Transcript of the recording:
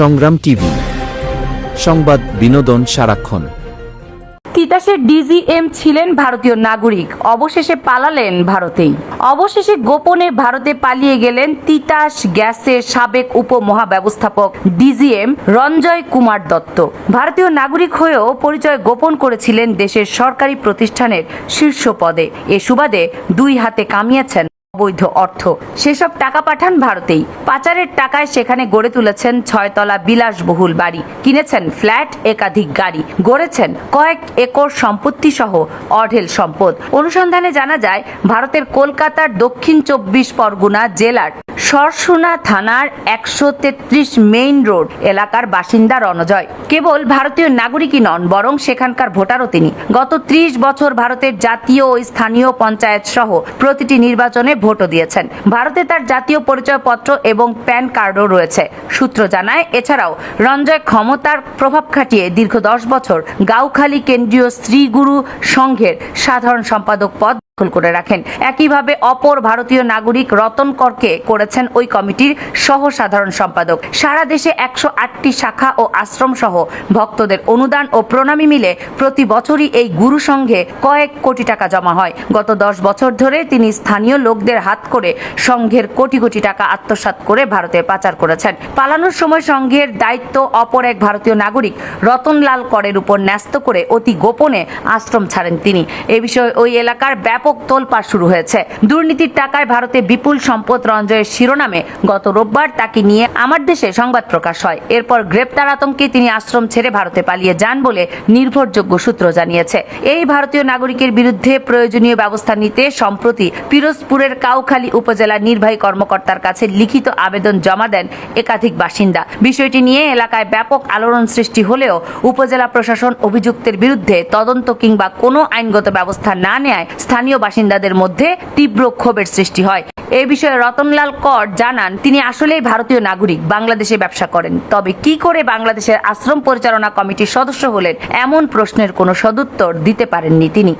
সংগ্রাম টিভি। সংবাদ বিনোদন সারাক্ষণ। তিতাসের ডিজিএম ছিলেন ভারতীয় নাগরিক। অবশেষে পালালেন ভারতেই। অবশেষে গোপনে ভারতে পালিয়ে গেলেন তিতাস গ্যাসের সাবেক উপমহাব্যবস্থাপক ডিজিএম রঞ্জয় কুমার দত্ত। ভারতীয় নাগরিক হয়েও পরিচয় গোপন করেছিলেন দেশের সরকারি প্রতিষ্ঠানের শীর্ষ পদে। এ সুবাদে দুই হাতে কামিয়েছেন অবৈধ অর্থ। সেসব টাকা পাঠান ভারতেই। পাচারের টাকায় সেখানে গড়ে তুলেছেন ছয়তলা বিলাসবহুল বাড়ি। কিনেছেন ফ্ল্যাট, একাধিক গাড়ি। গড়েছেন কয়েক একর সম্পত্তি সহ অঢেল সম্পদ। অনুসন্ধানে জানা যায়, ভারতের কলকাতার দক্ষিণ চব্বিশ পরগনা জেলার সরসুনা থানার একশো তেত্রিশ মেইন রোড এলাকার বাসিন্দা রণজয়। কেবল ভারতীয় নাগরিকই নন, বরং সেখানকার ভোটারও তিনি। গত ত্রিশ বছর ভারতের জাতীয় ও স্থানীয় পঞ্চায়েত সহ প্রতিটি নির্বাচনে ভোটও দিয়েছেন। ভারতে তার জাতীয় পরিচয়পত্র এবং প্যান কার্ডও রয়েছে। সূত্র জানায়, এছাড়াও রঞ্জয় ক্ষমতার প্রভাব খাটিয়ে দীর্ঘ দশ বছর গাউখালী কেন্দ্রীয় শ্রীগুরু সংঘের সাধারণ সম্পাদক পদ দখল করে রাখেন। একইভাবে অপর ভারতীয় নাগরিক রতন করকে করেছেন ওই কমিটির সহ সাধারণ সম্পাদক। সারা দেশে একশো আটটি শাখা ও আশ্রম সহ ভক্তদের অনুদান ও প্রণামী মিলে প্রতি বছরই এই গুরু সংঘে কয়েক কোটি টাকা জমা হয়। গত দশ বছর ধরে তিনি স্থানীয় লোকদের হাত করে সংঘের কোটি কোটি টাকা আত্মসাৎ করে ভারতে পাচার করেছেন। পালানোর সময় সংঘের দায়িত্ব অপর এক ভারতীয় নাগরিক রতনলাল করের উপর ন্যস্ত করে অতি গোপনে আশ্রম ছাড়েন তিনি। এ বিষয়ে ওই এলাকার ব্যাপক তোলপাড় শুরু হয়েছে। দুর্নীতির টাকায় ভারতে বিপুল সম্পদ রঞ্জয়ের শিরোনামে গত রোববার তাকে নিয়ে আমার দেশে সংবাদ প্রকাশ হয়। এরপর গ্রেপ্তার আতঙ্কে তিনি আশ্রম ছেড়ে ভারতে পালিয়ে যান বলে নির্ভরযোগ্য সূত্র জানিয়েছে। এই ভারতীয় নাগরিকের বিরুদ্ধে প্রয়োজনীয় ব্যবস্থা নিতে সম্প্রতি পিরোজপুরের কাউখালী উপজেলা নির্বাহী কর্মকর্তার কাছে লিখিত আবেদন জমা দেন একাধিক বাসিন্দা। বিষয়টি নিয়ে এলাকায় ব্যাপক আলোড়ন সৃষ্টি হলেও উপজেলা প্রশাসন অভিযুক্তের বিরুদ্ধে তদন্ত কিংবা কোনো আইনগত ব্যবস্থা না নেয় স্থানীয় বাসিন্দাদের মধ্যে তীব্র ক্ষোভের সৃষ্টি হয়। এ বিষয়ে রতনলাল কর জানান, তিনি আসলেই ভারতীয় নাগরিক, বাংলাদেশে ব্যবসা করেন। তবে কি করে বাংলাদেশের আশ্রম পরিচালনা কমিটির সদস্য হলেন, এমন প্রশ্নের কোনো সদুত্তর দিতে পারেননি তিনি।